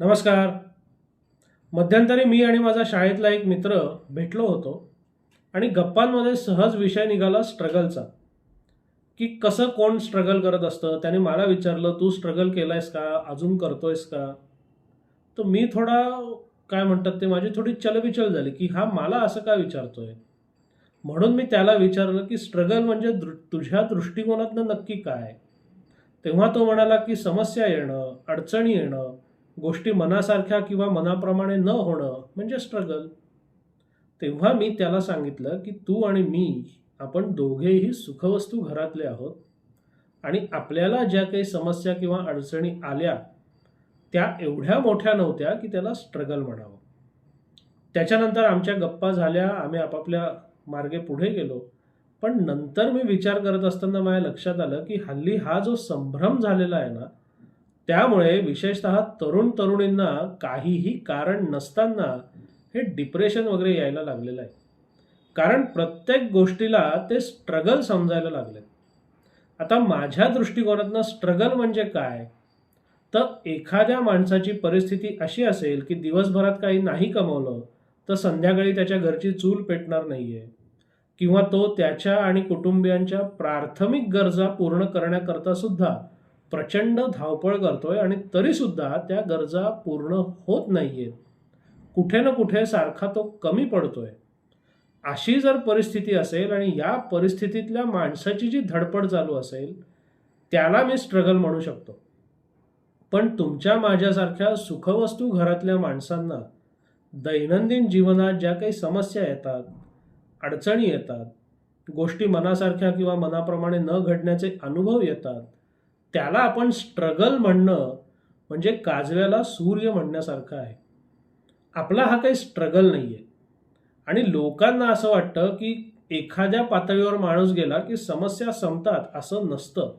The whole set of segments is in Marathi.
नमस्कार. मध्यंतरी मी आणि माझा शाळेतला एक मित्र भेटलो होतो आणि गप्पांमध्ये सहज विषय निघाला स्ट्रगलचा की कसं कोण स्ट्रगल करत असतं? त्याने मला विचारलं तू स्ट्रगल केलंयस का? अजून करतोयस का? तर मी थोडा काय म्हणतात ते माझी थोडी चलबिचल झाली की हा मला असं का विचारतोय? म्हणून मी त्याला विचारलं की स्ट्रगल म्हणजे दृ तुझ्या दृष्टिकोनातनं नक्की काय? तेव्हा तो म्हणाला की समस्या येणं अडचणी येणं गोष्टी मनासारख्या किंवा मनाप्रमाणे न होणं म्हणजे स्ट्रगल तेव्हा मी त्याला सांगितलं की तू आणि मी आपण दोघेही सुखवस्तू घरातले आहोत आणि आपल्याला ज्या काही समस्या किंवा अडचणी आल्या त्या एवढ्या मोठ्या नव्हत्या की त्याला स्ट्रगल म्हणावं. त्याच्यानंतर आमच्या गप्पा झाल्या आम्ही आपापल्या मार्गे पुढे गेलो. पण नंतर मी विचार करत असताना माझ्या लक्षात आलं की हल्ली हा जो संभ्रम झालेला आहे ना त्यामुळे विशेषतः तरुण तरुणींना काहीही कारण नसताना हे डिप्रेशन वगैरे यायला लागलेलं आहे. कारण प्रत्येक गोष्टीला ते स्ट्रगल समजायला लागले आता माझ्या दृष्टिकोनातनं स्ट्रगल म्हणजे काय? तर एखाद्या माणसाची परिस्थिती अशी असेल की दिवसभरात काही नाही कमवलं तर संध्याकाळी त्याच्या घरची चूल पेटणार नाहीये किंवा तो त्याच्या आणि कुटुंबियांच्या प्राथमिक गरजा पूर्ण करण्याकरता सुद्धा प्रचंड धावपळ करतोय आणि तरीसुद्धा त्या गरजा पूर्ण होत नाहीयेत. कुठे ना कुठे सारखा तो कमी पडतोय. अशी जर परिस्थिती असेल आणि या परिस्थितीतल्या माणसाची जी धडपड चालू असेल त्याला मी स्ट्रगल म्हणू शकतो. पण तुमच्या माझ्यासारख्या सुखवस्तू घरातल्या माणसांना दैनंदिन जीवनात ज्या काही समस्या येतात अडचणी येतात गोष्टी मनासारख्या किंवा मनाप्रमाणे न घडण्याचे अनुभव येतात त्याला आपण स्ट्रगल म्हणणं म्हणजे काजव्याला सूर्य म्हणण्यासारखं आहे. आपला हा काही स्ट्रगल नाही आहे आणि लोकांना असं वाटतं की एखाद्या पातळीवर माणूस गेला की समस्या संपतात असं नसतं.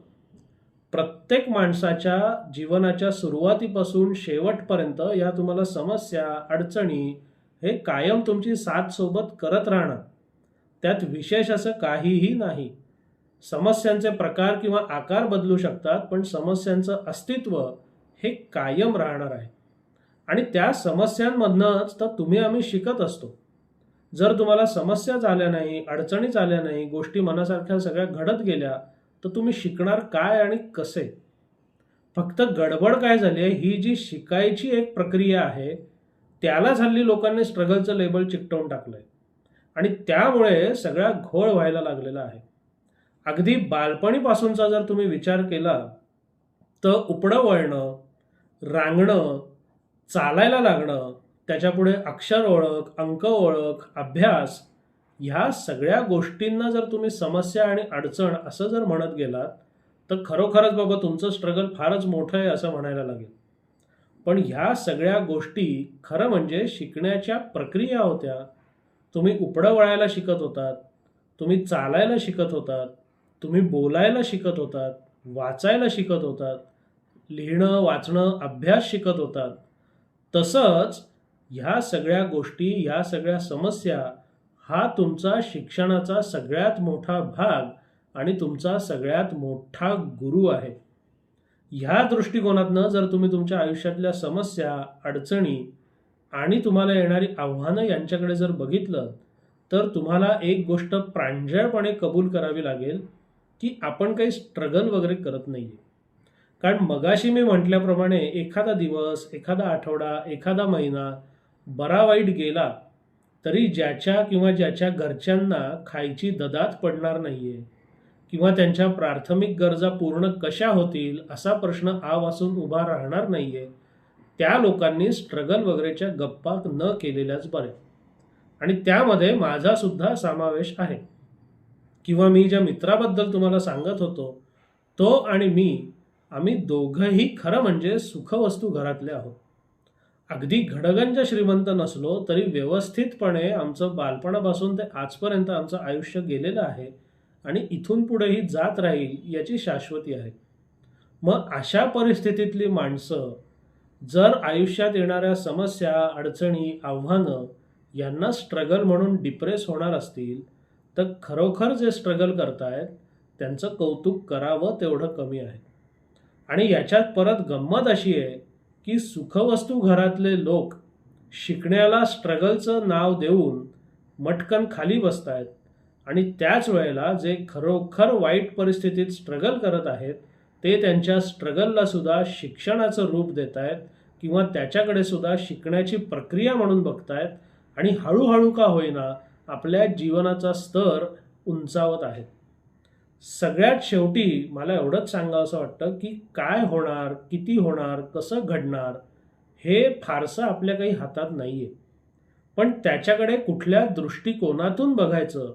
प्रत्येक माणसाच्या जीवनाच्या सुरुवातीपासून शेवटपर्यंत या तुम्हाला समस्या अडचणी हे कायम तुमची साथ सोबत करत राहणार त्यात विशेष असं काहीही नाही. समस्यांचे प्रकार किंवा आकार बदलू शकतात पण समस्यांचं अस्तित्व हे कायम राहणार आहे. आणि त्या समस्यांमधनंच तर तुम्ही आम्ही शिकत असतो. जर तुम्हाला समस्या झाल्या नाही अडचणीच आल्या नाही गोष्टी मनासारख्या सगळ्या घडत गेल्या तर तुम्ही शिकणार काय आणि कसे? फक्त गडबड काय झाली आहे ही जी शिकायची एक प्रक्रिया आहे त्यालाच हल्ली लोकांनी स्ट्रगलचं लेबल चिकटवून टाकलंय. आणि त्यामुळे सगळा घोळ व्हायला लागलेला आहे. अगदी बालपणीपासूनचा जर तुम्ही विचार केला तर उपडं वळणं रांगणं चालायला लागणं त्याच्यापुढे अक्षर ओळख अंक ओळख अभ्यास ह्या सगळ्या गोष्टींना जर तुम्ही समस्या आणि अडचण असं जर म्हणत गेलात तर खरोखरच बाबा तुमचं स्ट्रगल फारच मोठं आहे असं म्हणायला लागेल. पण ह्या सगळ्या गोष्टी खरं म्हणजे शिकण्याच्या प्रक्रिया होत्या. तुम्ही उपडं वळायला शिकत होतात तुम्ही चालायला शिकत होतात तुम्ही बोलायला शिकत होतात वाचायला शिकत होतात लिहिणं वाचणं अभ्यास शिकत होतात. तसंच ह्या सगळ्या गोष्टी ह्या सगळ्या समस्या हा तुमचा शिक्षणाचा सगळ्यात मोठा भाग आणि तुमचा सगळ्यात मोठा गुरु आहे. ह्या दृष्टिकोनातनं जर तुम्ही तुमच्या आयुष्यातल्या समस्या अडचणी आणि तुम्हाला येणारी आव्हानं यांच्याकडे जर बघितलं तर तुम्हाला एक गोष्ट प्रांजळपणे कबूल करावी लागेल. की आपण काही स्ट्रगल वगैरे करत नाही आहे कारण मगाशी मी म्हटल्याप्रमाणे एखादा दिवस एखादा आठवडा एखादा महिना बरा वाईट गेला तरी ज्याच्या किंवा ज्याच्या घरच्यांना खायची ददात पडणार नाही आहे किंवा त्यांच्या प्राथमिक गरजा पूर्ण कशा होतील असा प्रश्न आवासून उभा राहणार नाही आहे त्या लोकांनी स्ट्रगल वगैरेच्या गप्पा न केलेल्याच बऱ्या. आणि त्यामध्ये माझासुद्धा समावेश आहे. किंवा मी ज्या मित्राबद्दल तुम्हाला सांगत होतो तो आणि मी आम्ही दोघंही खरं म्हणजे सुखवस्तू घरातले आहोत. अगदी घडगंज श्रीमंत नसलो तरी व्यवस्थितपणे आमचं बालपणापासून ते आजपर्यंत आमचं आयुष्य गेलेलं आहे आणि इथून पुढेही जात राहील याची शाश्वती आहे. मग अशा परिस्थितीतली माणसं जर आयुष्यात येणाऱ्या समस्या अडचणी आव्हानं यांना स्ट्रगल म्हणून डिप्रेस होणार असतील तर खरोखर जे स्ट्रगल करतायत त्यांचं कौतुक करावं तेवढं कमी आहे. आणि याच्यात परत गंमत अशी आहे की सुखवस्तू घरातले लोक शिकण्याला स्ट्रगलचं नाव देऊन मटकन खाली बसतायत. आणि त्याच वेळेला जे खरोखर वाईट परिस्थितीत स्ट्रगल करत आहेत ते त्यांच्या स्ट्रगलला सुद्धा शिक्षणाचं रूप देत आहेत किंवा त्याच्याकडे सुद्धा शिकण्याची प्रक्रिया म्हणून बघतायत आणि हळूहळू का होईना आपल्या जीवनाचा स्तर उंचावत आहेत सगळ्यात शेवटी मला एवढंच सांगावं असं वाटतं की काय होणार किती होणार कसं घडणार हे फारसं आपल्या काही हातात नाही आहे पण त्याच्याकडे कुठल्या दृष्टिकोनातून बघायचं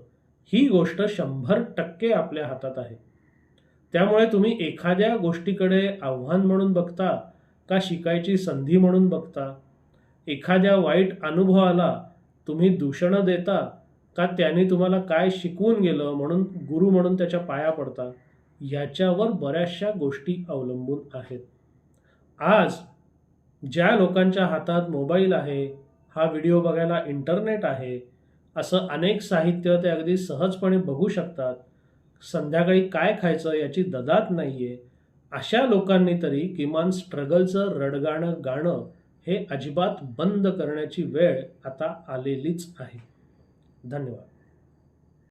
ही गोष्ट शंभर टक्के आपल्या हातात आहे. त्यामुळे तुम्ही एखाद्या गोष्टीकडे आव्हान म्हणून बघता का शिकायची संधी म्हणून बघता? एखाद्या वाईट अनुभवाला तुम्ही दूषणं देता का त्याने तुम्हाला काय शिकवून गेलं म्हणून गुरु म्हणून त्याच्या पाया पडता ह्याच्यावर बऱ्याचशा गोष्टी अवलंबून आहेत. आज ज्या लोकांच्या हातात मोबाईल आहे हा व्हिडिओ बघायला इंटरनेट आहे असं अनेक साहित्य ते अगदी सहजपणे बघू शकतात संध्याकाळी काय खायचं याची ददात नाही आहे अशा लोकांनी तरी किमान स्ट्रगलचं रडगाणं गाणं हे अजिबात बंद करण्याची वेळ आता आलेलीच आहे. धन्यवाद.